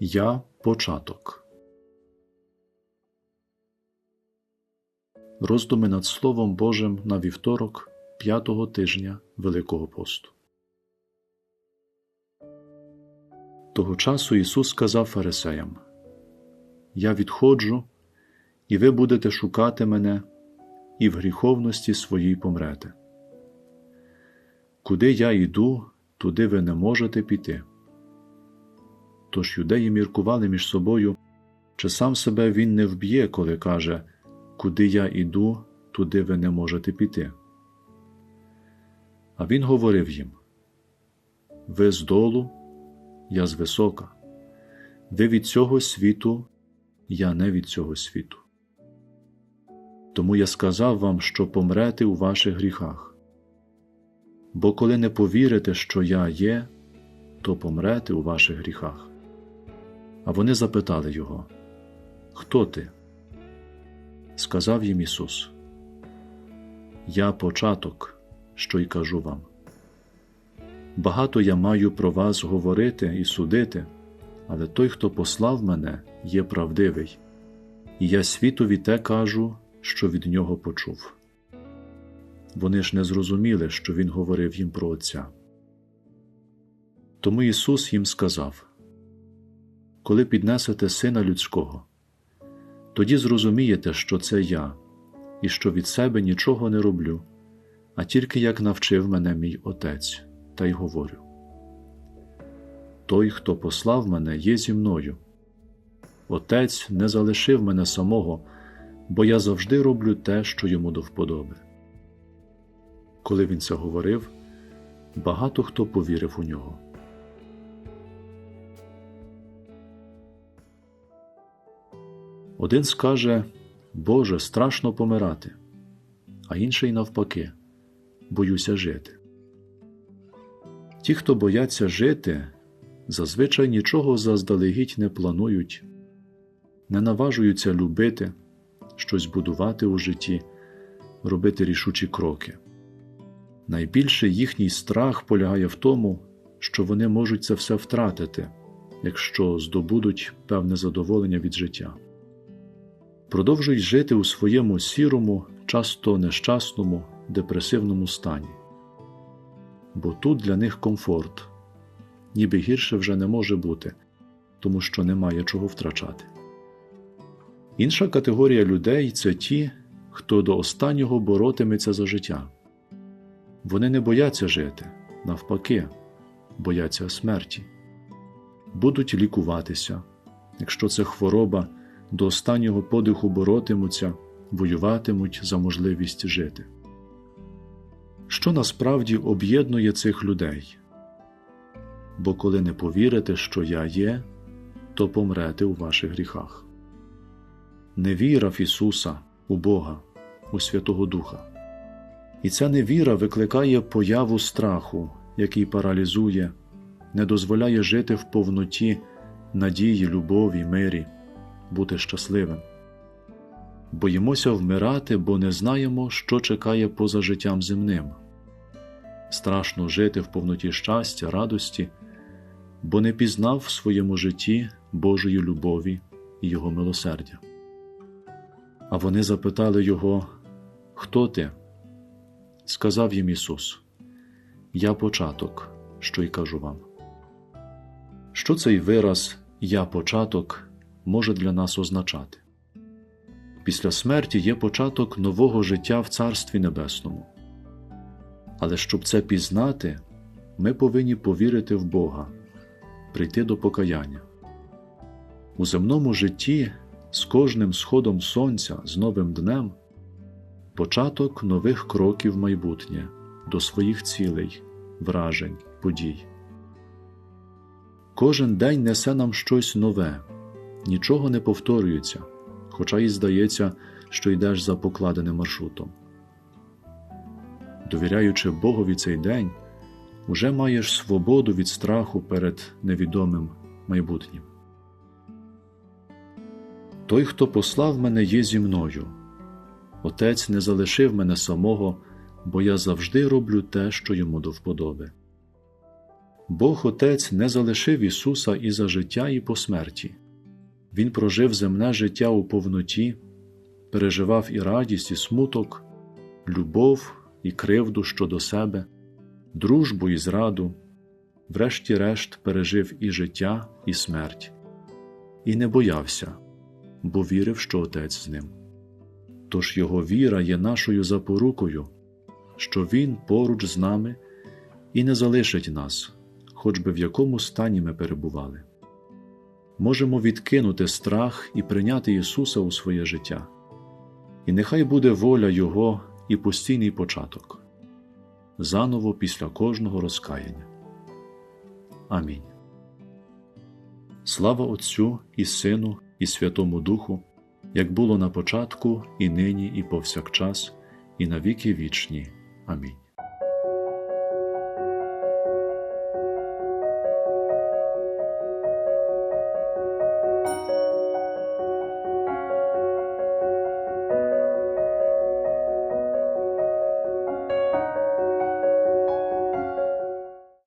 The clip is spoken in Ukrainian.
Я початок. Роздуми над Словом Божим на вівторок п'ятого тижня Великого посту. Того часу Ісус сказав фарисеям: Я відходжу, і ви будете шукати мене, і в гріховності своїй помрете. Куди я йду, туди ви не можете піти. Тож юдеї міркували між собою, чи сам себе він не вб'є, коли каже Куди я іду, туди ви не можете піти. А він говорив їм Ви з долу, я з висока, ви від цього світу, я не від цього світу. Тому я сказав вам, що помрете у ваших гріхах. Бо коли не повірите, що я є, то помрете у ваших гріхах. А вони запитали його, Хто ти? Сказав їм Ісус, Я початок, що й кажу вам. Багато я маю про вас говорити і судити, але той, хто послав мене, є правдивий, і я світові те кажу, що від нього почув. Вони ж не зрозуміли, що Він говорив їм про Отця. Тому Ісус їм сказав коли піднесете Сина Людського, тоді зрозумієте, що це я, і що від себе нічого не роблю, а тільки як навчив мене мій Отець, та й говорю. Той, хто послав мене, є зі мною. Отець не залишив мене самого, бо я завжди роблю те, що йому до вподоби. Коли він це говорив, багато хто повірив у нього. Один скаже Боже, страшно помирати, а інший навпаки, боюся жити. Ті, хто бояться жити, зазвичай нічого заздалегідь не планують, не наважуються любити, щось будувати у житті, робити рішучі кроки. Найбільший їхній страх полягає в тому, що вони можуть це все втратити, якщо здобудуть певне задоволення від життя продовжують жити у своєму сірому, часто нещасному, депресивному стані. Бо тут для них комфорт, ніби гірше вже не може бути, тому що немає чого втрачати. Інша категорія людей це ті, хто до останнього боротиметься за життя. Вони не бояться жити, навпаки, бояться смерті, будуть лікуватися, якщо це хвороба до останнього подиху боротимуться, воюватимуть за можливість жити. Що насправді об'єднує цих людей? Бо коли не повірите, що я є, то помрете у ваших гріхах. Невіра в Ісуса, у Бога, у Святого Духа. І ця невіра викликає появу страху, який паралізує, не дозволяє жити в повноті надії, любові, мирі бути щасливим. Боїмося вмирати, бо не знаємо, що чекає поза життям земним. Страшно жити в повноті щастя, радості, бо не пізнав в своєму житті Божої любові і Його милосердя. А вони запитали Його, Хто ти? Сказав їм Ісус, Я початок, що й кажу вам. Що цей вираз Я початок може для нас означати. Після смерті є початок нового життя в Царстві Небесному. Але щоб це пізнати, ми повинні повірити в Бога, прийти до покаяння. У земному житті з кожним сходом сонця, з новим днем початок нових кроків майбутнє до своїх цілей, вражень, подій. Кожен день несе нам щось нове нічого не повторюється, хоча й здається, що йдеш за покладеним маршрутом. Довіряючи Богові цей день, уже маєш свободу від страху перед невідомим майбутнім. Той, хто послав мене, є зі мною. Отець не залишив мене самого, бо я завжди роблю те, що йому до вподоби. Бог Отець не залишив Ісуса і за життя, і по смерті. Він прожив земне життя у повноті, переживав і радість, і смуток, любов і кривду щодо себе, дружбу і зраду, врешті-решт пережив і життя, і смерть, і не боявся, бо вірив, що Отець з ним. Тож Його віра є нашою запорукою, що Він поруч з нами і не залишить нас, хоч би в якому стані ми перебували. Можемо відкинути страх і прийняти Ісуса у своє життя. І нехай буде воля Його і постійний початок, заново після кожного розкаяння. Амінь. Слава Отцю і Сину, і Святому Духу, як було на початку, і нині, і повсякчас, і на віки вічні. Амінь.